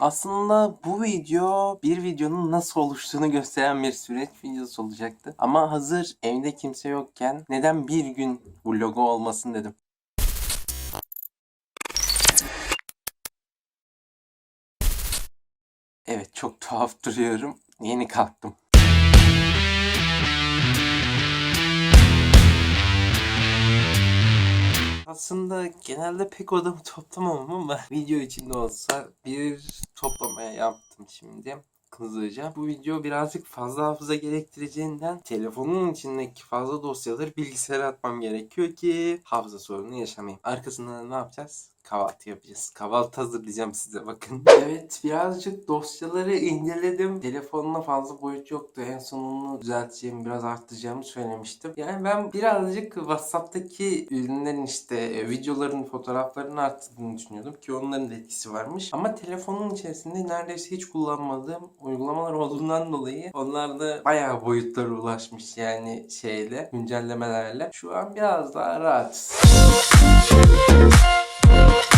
Aslında bu video bir videonun nasıl oluştuğunu gösteren bir süreç videosu olacaktı. Ama hazır evde kimse yokken neden bir gün bu logo olmasın dedim. Evet çok tuhaf duruyorum. Yeni kalktım. Aslında genelde pek odamı toplamam ama video içinde olsa bir toplamaya yaptım şimdi hızlıca. Bu video birazcık fazla hafıza gerektireceğinden telefonun içindeki fazla dosyaları bilgisayara atmam gerekiyor ki hafıza sorunu yaşamayayım. Arkasında ne yapacağız? Kahvaltı yapacağız. Kahvaltı hazırlayacağım size bakın. Evet birazcık dosyaları inceledim. Telefonla fazla boyut yoktu. En son onu düzelteceğimi biraz arttıracağımı söylemiştim. Yani ben birazcık WhatsApp'taki ürünlerin işte e, videoların fotoğraflarını arttırdığını düşünüyordum ki onların da etkisi varmış. Ama telefonun içerisinde neredeyse hiç kullanmadığım uygulamalar olduğundan dolayı onlar da bayağı boyutlara ulaşmış yani şeyle güncellemelerle. Şu an biraz daha rahat. Evet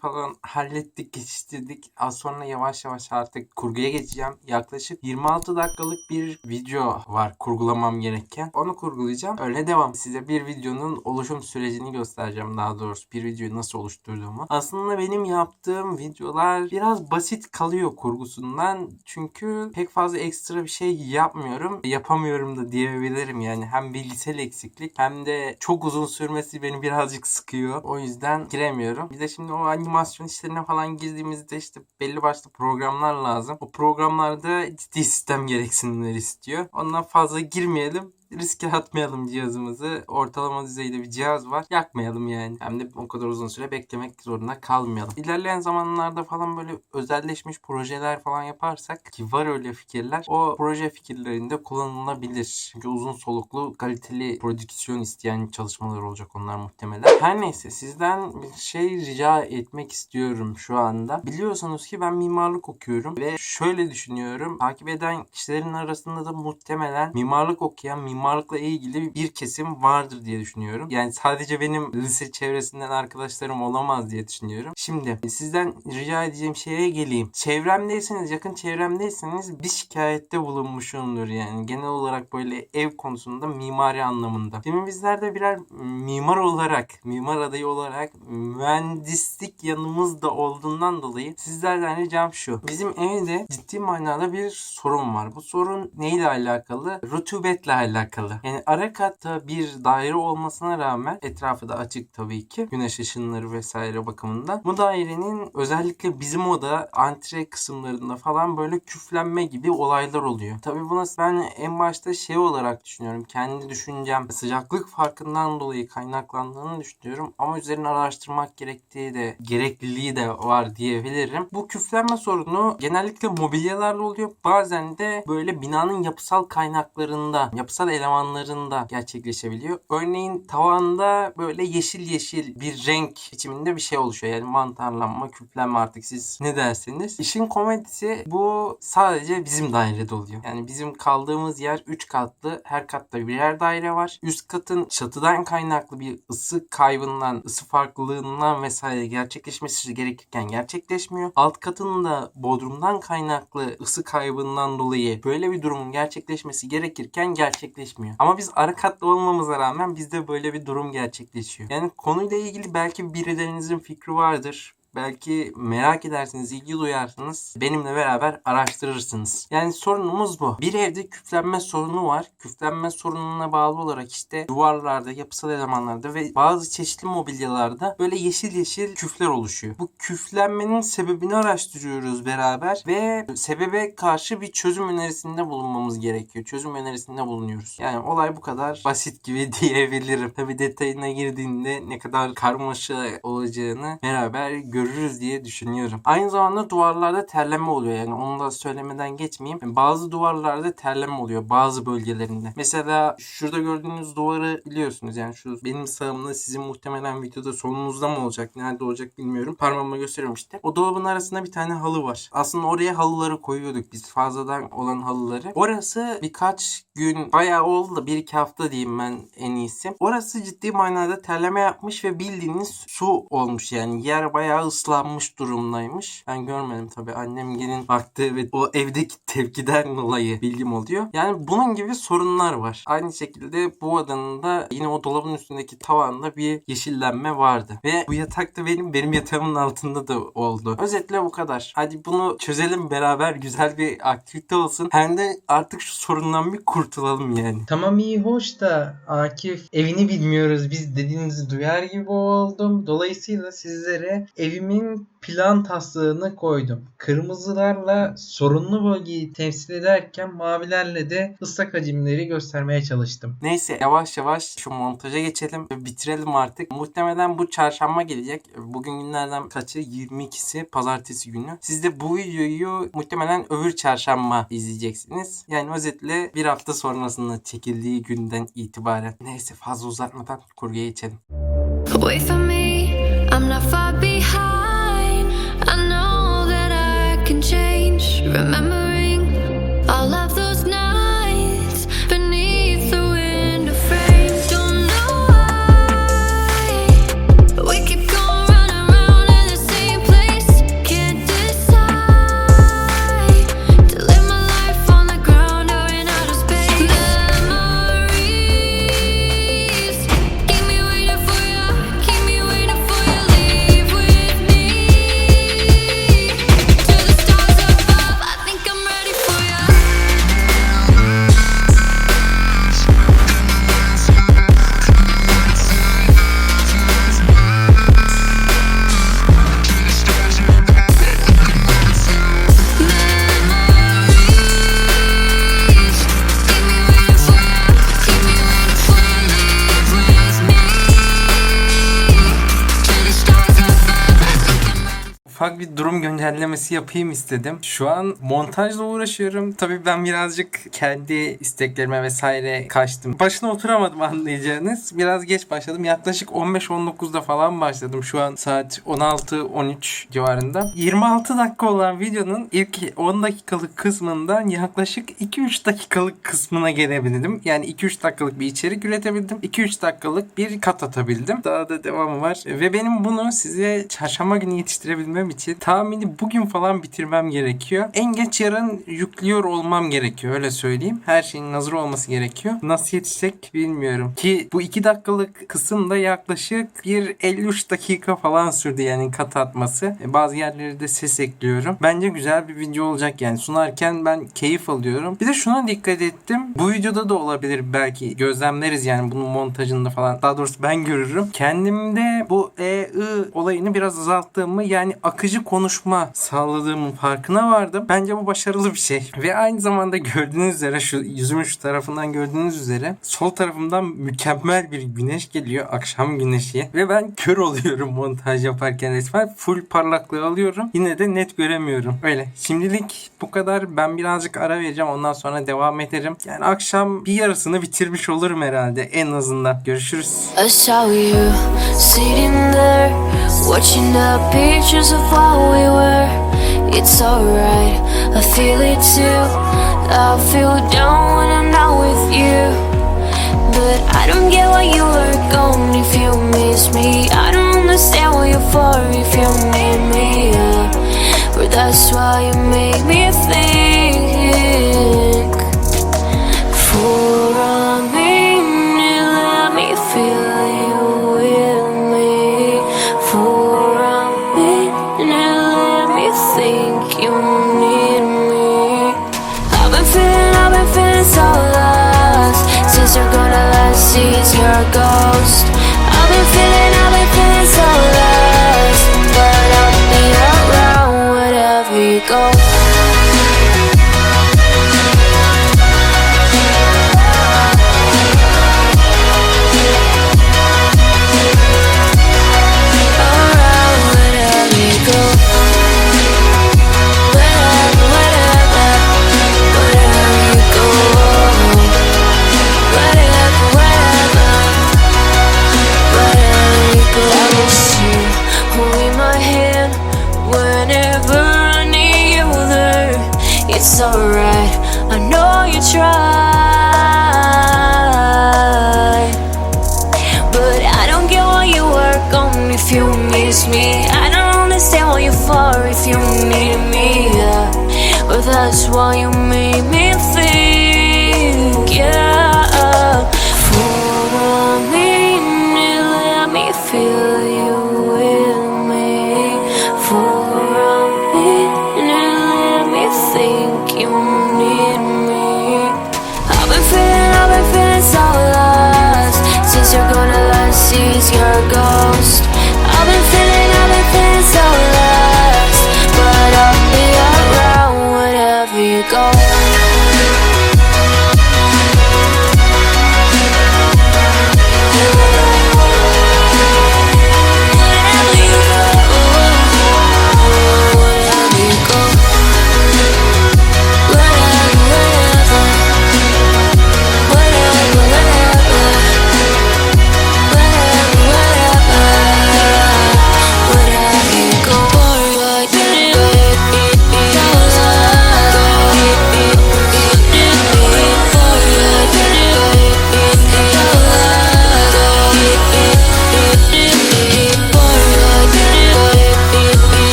falan hallettik, geçiştirdik. Az sonra yavaş yavaş artık kurguya geçeceğim. Yaklaşık 26 dakikalık bir video var kurgulamam gereken. Onu kurgulayacağım. Öyle devam. Size bir videonun oluşum sürecini göstereceğim daha doğrusu. Bir videoyu nasıl oluşturduğumu. Aslında benim yaptığım videolar biraz basit kalıyor kurgusundan. Çünkü pek fazla ekstra bir şey yapmıyorum. Yapamıyorum da diyebilirim yani. Hem bilgisayar eksiklik hem de çok uzun sürmesi beni birazcık sıkıyor. O yüzden giremiyorum. Bir de şimdi o animasyon işlerine falan girdiğimizde işte belli başlı programlar lazım. O programlarda ciddi sistem gereksinimleri istiyor. Ondan fazla girmeyelim riske atmayalım cihazımızı. Ortalama düzeyde bir cihaz var. Yakmayalım yani. Hem de o kadar uzun süre beklemek zorunda kalmayalım. İlerleyen zamanlarda falan böyle özelleşmiş projeler falan yaparsak ki var öyle fikirler. O proje fikirlerinde kullanılabilir. Çünkü uzun soluklu kaliteli prodüksiyon isteyen çalışmalar olacak onlar muhtemelen. Her neyse sizden bir şey rica etmek istiyorum şu anda. Biliyorsunuz ki ben mimarlık okuyorum ve şöyle düşünüyorum. Takip eden kişilerin arasında da muhtemelen mimarlık okuyan mimarlıkla ilgili bir kesim vardır diye düşünüyorum. Yani sadece benim lise çevresinden arkadaşlarım olamaz diye düşünüyorum. Şimdi sizden rica edeceğim şeye geleyim. Çevremdeyseniz, yakın çevremdeyseniz bir şikayette bulunmuşumdur yani. Genel olarak böyle ev konusunda mimari anlamında. Şimdi bizler de birer mimar olarak, mimar adayı olarak mühendislik yanımızda olduğundan dolayı sizlerden ricam şu. Bizim evde ciddi manada bir sorun var. Bu sorun neyle alakalı? Rutubetle alakalı. Yani ara katta bir daire olmasına rağmen etrafı da açık tabii ki. Güneş ışınları vesaire bakımından. Bu dairenin özellikle bizim oda antre kısımlarında falan böyle küflenme gibi olaylar oluyor. Tabii buna ben en başta şey olarak düşünüyorum. Kendi düşüncem sıcaklık farkından dolayı kaynaklandığını düşünüyorum. Ama üzerine araştırmak gerektiği de gerekliliği de var diyebilirim. Bu küflenme sorunu genellikle mobilyalarla oluyor. Bazen de böyle binanın yapısal kaynaklarında, yapısal elemanlarında gerçekleşebiliyor. Örneğin tavanda böyle yeşil yeşil bir renk biçiminde bir şey oluşuyor. Yani mantarlanma, küflenme artık siz ne derseniz. İşin komedisi bu sadece bizim dairede oluyor. Yani bizim kaldığımız yer 3 katlı. Her katta birer daire var. Üst katın çatıdan kaynaklı bir ısı kaybından, ısı farklılığından vesaire gerçekleşmesi gerekirken gerçekleşmiyor. Alt katın da bodrumdan kaynaklı ısı kaybından dolayı böyle bir durumun gerçekleşmesi gerekirken gerçekleşmiyor. Ama biz ara katlı olmamıza rağmen bizde böyle bir durum gerçekleşiyor. Yani konuyla ilgili belki birilerinizin fikri vardır. Belki merak edersiniz, ilgi duyarsınız. Benimle beraber araştırırsınız. Yani sorunumuz bu. Bir evde küflenme sorunu var. Küflenme sorununa bağlı olarak işte duvarlarda, yapısal elemanlarda ve bazı çeşitli mobilyalarda böyle yeşil yeşil küfler oluşuyor. Bu küflenmenin sebebini araştırıyoruz beraber ve sebebe karşı bir çözüm önerisinde bulunmamız gerekiyor. Çözüm önerisinde bulunuyoruz. Yani olay bu kadar basit gibi diyebilirim. Tabi detayına girdiğinde ne kadar karmaşa olacağını beraber göreceğiz görürüz diye düşünüyorum. Aynı zamanda duvarlarda terleme oluyor yani onu da söylemeden geçmeyeyim. Bazı duvarlarda terleme oluyor bazı bölgelerinde. Mesela şurada gördüğünüz duvarı biliyorsunuz yani şu benim sağımda sizin muhtemelen videoda solunuzda mı olacak nerede olacak bilmiyorum. Parmağımla gösteriyorum işte. O dolabın arasında bir tane halı var. Aslında oraya halıları koyuyorduk biz fazladan olan halıları. Orası birkaç gün bayağı oldu da bir iki hafta diyeyim ben en iyisi. Orası ciddi manada terleme yapmış ve bildiğiniz su olmuş yani yer bayağı ıslanmış durumdaymış. Ben görmedim tabii annem gelin baktığı ve o evdeki tepkiden dolayı bilgim oluyor. Yani bunun gibi sorunlar var. Aynı şekilde bu odanın da yine o dolabın üstündeki tavanda bir yeşillenme vardı. Ve bu yatakta benim benim yatağımın altında da oldu. Özetle bu kadar. Hadi bunu çözelim beraber güzel bir aktivite olsun. Hem de artık şu sorundan bir kurtulalım yani. Tamam iyi hoş da Akif evini bilmiyoruz biz dediğinizi duyar gibi oldum. Dolayısıyla sizlere evimin plan taslağını koydum. Kırmızılarla sorunlu bölgeyi temsil ederken mavilerle de ıslak hacimleri göstermeye çalıştım. Neyse yavaş yavaş şu montaja geçelim ve bitirelim artık. Muhtemelen bu çarşamba gelecek. Bugün günlerden kaçı? 22'si pazartesi günü. Siz de bu videoyu muhtemelen öbür çarşamba izleyeceksiniz. Yani özetle bir hafta sonrasında çekildiği günden itibaren. Neyse fazla uzatmadan kurguya geçelim. Wait for me, I'm not far behind. Can change. Remembering durum güncellemesi yapayım istedim. Şu an montajla uğraşıyorum. Tabii ben birazcık kendi isteklerime vesaire kaçtım. Başına oturamadım anlayacağınız. Biraz geç başladım. Yaklaşık 15-19'da falan başladım. Şu an saat 16-13 civarında. 26 dakika olan videonun ilk 10 dakikalık kısmından yaklaşık 2-3 dakikalık kısmına gelebildim. Yani 2-3 dakikalık bir içerik üretebildim. 2-3 dakikalık bir kat atabildim. Daha da devamı var. Ve benim bunu size çarşamba günü yetiştirebilmem için tahmini bugün falan bitirmem gerekiyor. En geç yarın yüklüyor olmam gerekiyor öyle söyleyeyim. Her şeyin hazır olması gerekiyor. Nasıl yetişecek bilmiyorum. Ki bu 2 dakikalık kısımda yaklaşık bir 53 dakika falan sürdü yani kat atması. E, Bazı yerlere de ses ekliyorum. Bence güzel bir video olacak yani. Sunarken ben keyif alıyorum. Bir de şuna dikkat ettim. Bu videoda da olabilir belki. Gözlemleriz yani bunun montajında falan. Daha doğrusu ben görürüm. Kendimde bu e, I olayını biraz azalttığımı yani akıcı konuşma sağladığımın farkına vardım. Bence bu başarılı bir şey. Ve aynı zamanda gördüğünüz üzere şu yüzümün şu tarafından gördüğünüz üzere sol tarafımdan mükemmel bir güneş geliyor. Akşam güneşi. Ve ben kör oluyorum montaj yaparken resmen. Full parlaklığı alıyorum. Yine de net göremiyorum. Öyle. Şimdilik bu kadar. Ben birazcık ara vereceğim. Ondan sonra devam ederim. Yani akşam bir yarısını bitirmiş olurum herhalde. En azından. Görüşürüz. I saw you sitting there, watching the pictures of what we were. It's alright, I feel it too. I feel down when I'm not with you. But I don't get why you were gone if you miss me. I don't understand what you're for if you need me. Yeah. But that's why you make me think. For a minute, let me feel feel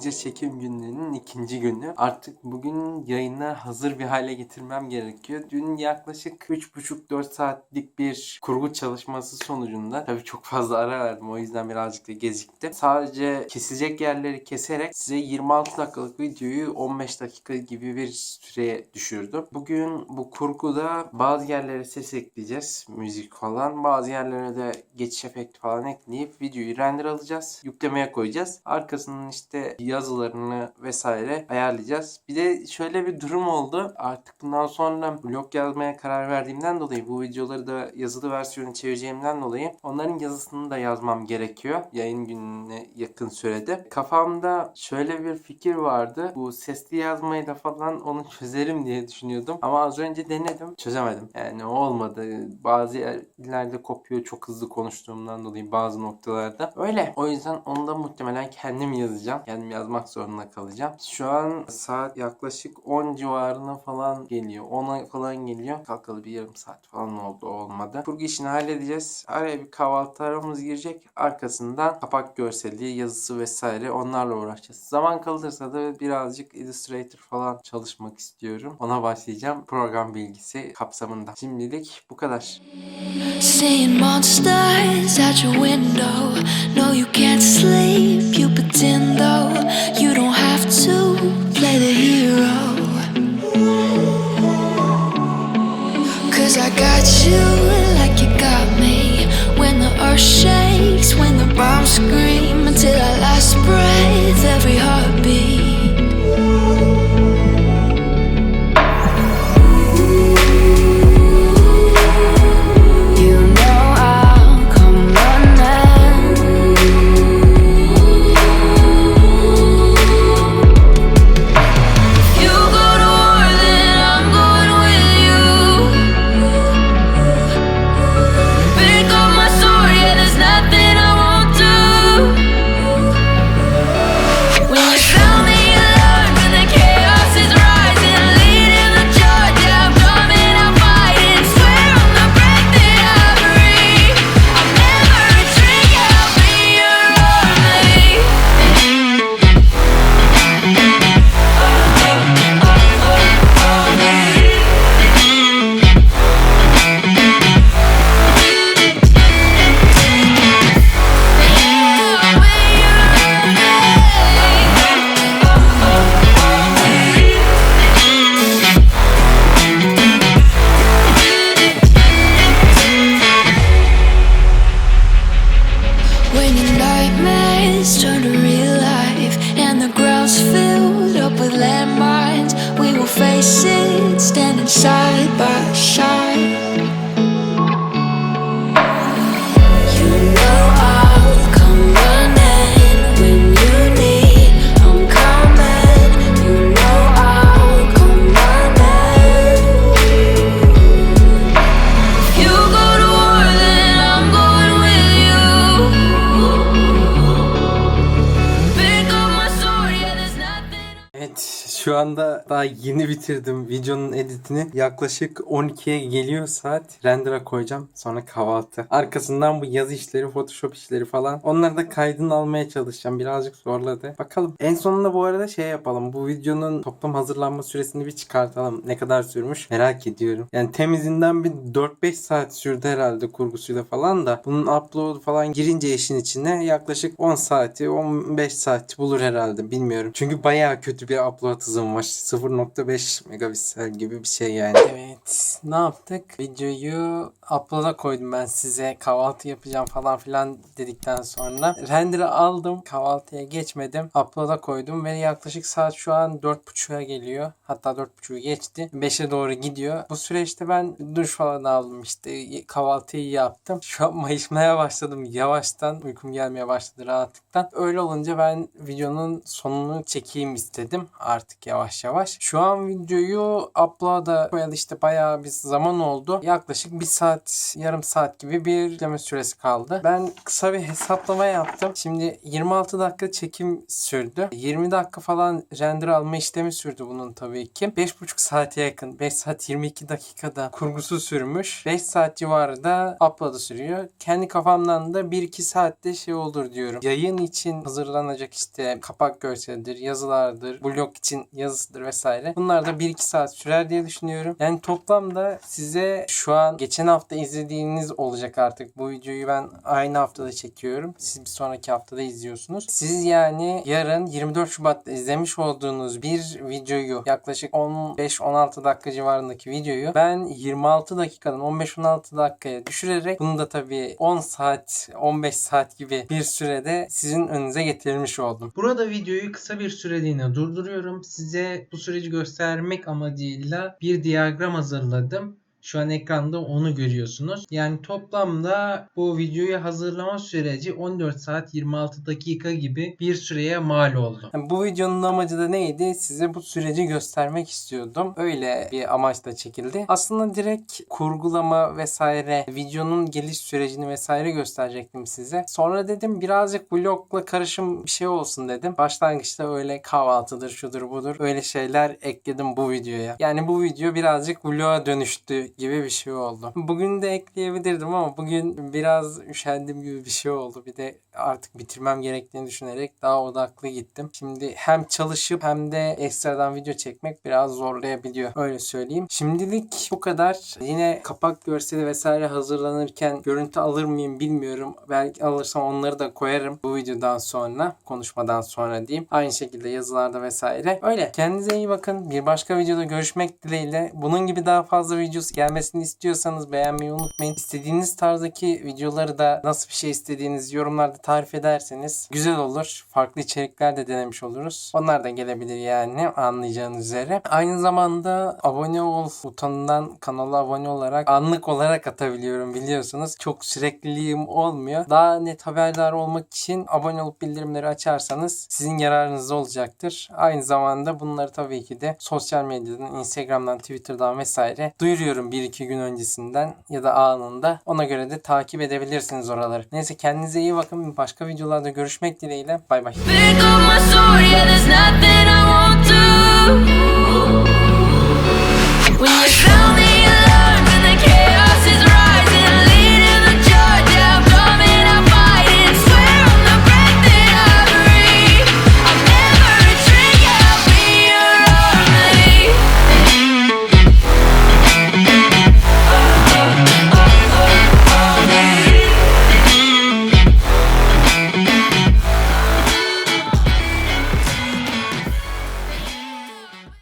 video çekim günlerinin ikinci günü. Artık bugün yayına hazır bir hale getirmem gerekiyor. Dün yaklaşık 3,5-4 saatlik bir kurgu çalışması sonucunda tabii çok fazla ara verdim o yüzden birazcık da geciktim. Sadece kesecek yerleri keserek size 26 dakikalık videoyu 15 dakika gibi bir süreye düşürdüm. Bugün bu kurguda bazı yerlere ses ekleyeceğiz. Müzik falan. Bazı yerlere de geçiş efekti falan ekleyip videoyu render alacağız. Yüklemeye koyacağız. Arkasından işte yazılarını vesaire ayarlayacağız. Bir de şöyle bir durum oldu. Artık bundan sonra blog yazmaya karar verdiğimden dolayı bu videoları da yazılı versiyonu çevireceğimden dolayı onların yazısını da yazmam gerekiyor. Yayın gününe yakın sürede. Kafamda şöyle bir fikir vardı. Bu sesli yazmayı da falan onu çözerim diye düşünüyordum. Ama az önce denedim. Çözemedim. Yani olmadı. Bazı yerlerde kopuyor çok hızlı konuştuğumdan dolayı bazı noktalarda. Öyle. O yüzden onu da muhtemelen kendim yazacağım. Kendim yazmak zorunda kalacağım. Şu an saat yaklaşık 10 civarına falan geliyor. 10'a falan geliyor. Kalkalı bir yarım saat falan oldu olmadı. Kurgu işini halledeceğiz. Araya bir kahvaltı aramız girecek. Arkasından kapak görseli, yazısı vesaire onlarla uğraşacağız. Zaman kalırsa da birazcık Illustrator falan çalışmak istiyorum. Ona başlayacağım. Program bilgisi kapsamında. Şimdilik bu kadar. Seeing monsters out your window. No, you can't sleep. You pretend though you don't have to play the hero. Cause I got you like you got me. When the earth shakes, when the bombs scream, until our last Şu anda daha yeni bitirdim videonun editini. Yaklaşık 12'ye geliyor saat. Render'a koyacağım. Sonra kahvaltı. Arkasından bu yazı işleri, Photoshop işleri falan. Onları da kaydını almaya çalışacağım. Birazcık zorladı. Bakalım. En sonunda bu arada şey yapalım. Bu videonun toplam hazırlanma süresini bir çıkartalım. Ne kadar sürmüş merak ediyorum. Yani temizinden bir 4-5 saat sürdü herhalde kurgusuyla falan da. Bunun upload falan girince işin içine yaklaşık 10 saati 15 saati bulur herhalde. Bilmiyorum. Çünkü bayağı kötü bir upload hızım var. 0.5 megapiksel gibi bir şey yani. Evet. Ne yaptık? Videoyu upload'a koydum ben size. Kahvaltı yapacağım falan filan dedikten sonra. Render'ı aldım. Kahvaltıya geçmedim. Upload'a koydum ve yaklaşık saat şu an 4.30'a geliyor. Hatta 4.30'u geçti. 5'e doğru gidiyor. Bu süreçte ben duş falan aldım işte. Kahvaltıyı yaptım. Şu an mayışmaya başladım. Yavaştan uykum gelmeye başladı rahatlıktan. Öyle olunca ben videonun sonunu çekeyim istedim. Artık yavaş yavaş. Şu an videoyu upload'a koyalı işte bayağı bir zaman oldu. Yaklaşık bir saat, yarım saat gibi bir yükleme süresi kaldı. Ben kısa bir hesaplama yaptım. Şimdi 26 dakika çekim sürdü. 20 dakika falan render alma işlemi sürdü bunun tabii ki. 5,5 saate yakın. 5 saat 22 dakikada kurgusu sürmüş. 5 saat civarı da upload'ı sürüyor. Kendi kafamdan da 1-2 saatte şey olur diyorum. Yayın için hazırlanacak işte kapak görselidir, yazılardır, blog için yazısıdır vesaire. Bunlar da 1-2 saat sürer diye düşünüyorum. Yani toplamda size şu an geçen hafta izlediğiniz olacak artık. Bu videoyu ben aynı haftada çekiyorum. Siz bir sonraki haftada izliyorsunuz. Siz yani yarın 24 Şubat'ta izlemiş olduğunuz bir videoyu yaklaşık 15-16 dakika civarındaki videoyu ben 26 dakikadan 15-16 dakikaya düşürerek bunu da tabii 10 saat 15 saat gibi bir sürede sizin önünüze getirmiş oldum. Burada videoyu kısa bir süreliğine durduruyorum. Size bu süreci göstermek amacıyla bir diyagram hazırladım. Şu an ekranda onu görüyorsunuz. Yani toplamda bu videoyu hazırlama süreci 14 saat 26 dakika gibi bir süreye mal oldu. Yani bu videonun amacı da neydi? Size bu süreci göstermek istiyordum. Öyle bir amaçla çekildi. Aslında direkt kurgulama vesaire videonun geliş sürecini vesaire gösterecektim size. Sonra dedim birazcık vlogla karışım bir şey olsun dedim. Başlangıçta öyle kahvaltıdır şudur budur öyle şeyler ekledim bu videoya. Yani bu video birazcık vloga dönüştü gibi bir şey oldu. Bugün de ekleyebilirdim ama bugün biraz üşendim gibi bir şey oldu. Bir de artık bitirmem gerektiğini düşünerek daha odaklı gittim. Şimdi hem çalışıp hem de ekstradan video çekmek biraz zorlayabiliyor. Öyle söyleyeyim. Şimdilik bu kadar. Yine kapak görseli vesaire hazırlanırken görüntü alır mıyım bilmiyorum. Belki alırsam onları da koyarım bu videodan sonra. Konuşmadan sonra diyeyim. Aynı şekilde yazılarda vesaire. Öyle. Kendinize iyi bakın. Bir başka videoda görüşmek dileğiyle. Bunun gibi daha fazla videosu gelmesini istiyorsanız beğenmeyi unutmayın. İstediğiniz tarzdaki videoları da nasıl bir şey istediğiniz yorumlarda tarif ederseniz güzel olur. Farklı içerikler de denemiş oluruz. Onlar da gelebilir yani anlayacağınız üzere. Aynı zamanda abone ol butonundan kanala abone olarak anlık olarak atabiliyorum biliyorsunuz. Çok sürekliliğim olmuyor. Daha net haberdar olmak için abone olup bildirimleri açarsanız sizin yararınıza olacaktır. Aynı zamanda bunları tabii ki de sosyal medyadan, Instagram'dan, Twitter'dan vesaire duyuruyorum 1-2 gün öncesinden ya da anında. Ona göre de takip edebilirsiniz oraları. Neyse kendinize iyi bakın. Başka videolarda görüşmek dileğiyle. Bay bay. When you